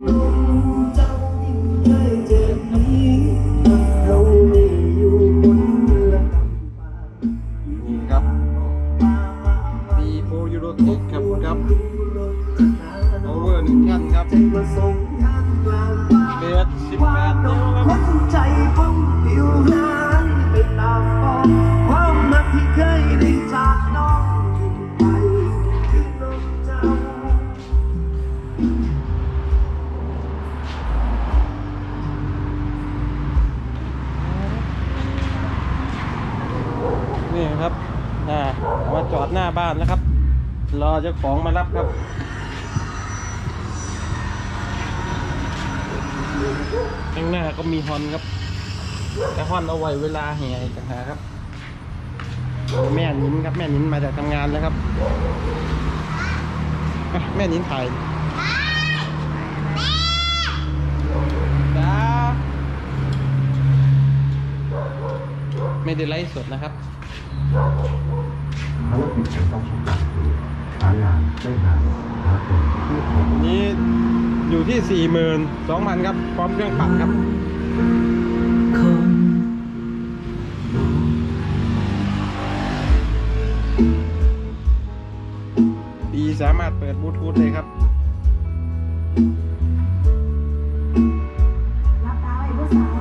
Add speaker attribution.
Speaker 1: โฟ
Speaker 2: ยูโรเทคครับครับ
Speaker 1: โอเวอร์หนึ่งขั้นคร
Speaker 2: ับ นี่ครับอ่ามาจอดหน้าบ้านแล้วครับ รอเจ้าของมารับครับข้างหน้าก็มีฮอนครับ แต่ฮอนเอาไว้เวลาแห่ต่างหากครับ แม่นินครับแม่นินมาจากทำงานแล้วครับ แม่นินถ่าย ไม่ได้ไลฟ์สดนะครับ
Speaker 3: น
Speaker 2: ี่อยู่ที่สี่หมื่นสองพันครับ พร้อมเครื่องปรับครับ ดีสามารถเปิดบลูทูธเลยครับ
Speaker 4: รับดาวไอ้ผู้สาว